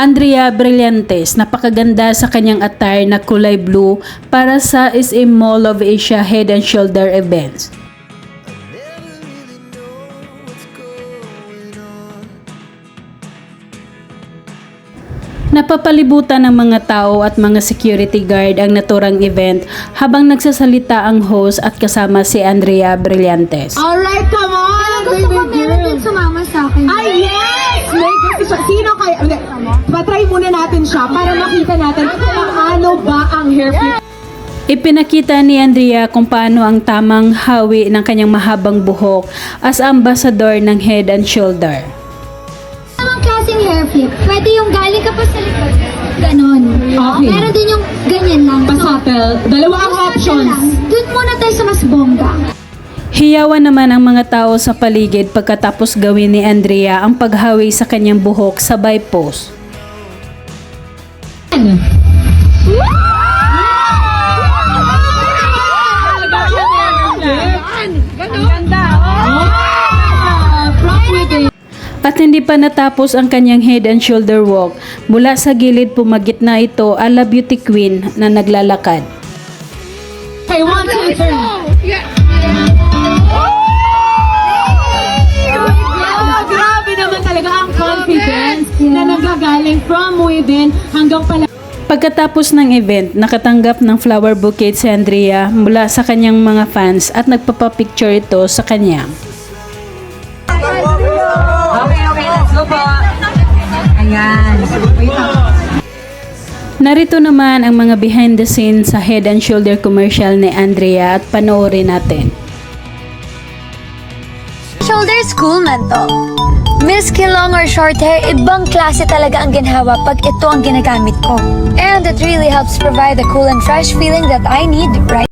Andrea Brillantes, napakaganda sa kanyang attire na kulay blue para sa SM Mall of Asia Head and Shoulder events. Napapalibutan ng mga tao at mga security guard ang naturang event habang nagsasalita ang host at kasama si Andrea Brillantes. Alright, come on, Gusto ko meron din girl. sumama sa akin. Ay, yes! May gusto siya. Sino kaya? Hindi, patry muna natin siya para makita natin kung ano ba ang hair flip. Ipinakita ni Andrea kung paano ang tamang hawi ng kanyang mahabang buhok as ambassador ng Head and Shoulder. Klaseng hair flip. Pwede yung galing ka pa sa likod. Ganon. Okay. Meron din yung ganyan lang. Pa-subtle. Dalawa ang options. Doon muna tayo sa mas bongga. Hiyawan naman ang mga tao sa paligid pagkatapos gawin ni Andrea ang paghawi sa kanyang buhok sabay pose. At hindi pa natapos ang kanyang head and shoulder walk, mula sa gilid pumagit na ito ala beauty queen na naglalakad. Okay, one, two, three. Ah, grabe naman talaga ang confidence na nagagaling from within hanggang pala Pagkatapos ng event, nakatanggap ng flower bouquet si Andrea mula sa kanyang mga fans at nagpapapicture ito sa kanya. Okay, let's go po. Ayan. Wait. Narito naman ang mga behind the scenes sa head and shoulder commercial ni Andrea at panoorin natin. Shoulder school man to. Miski long or short hair, ibang klase talaga ang ginhawa pag ito ang ginagamit ko. And it really helps provide the cool and fresh feeling that I need right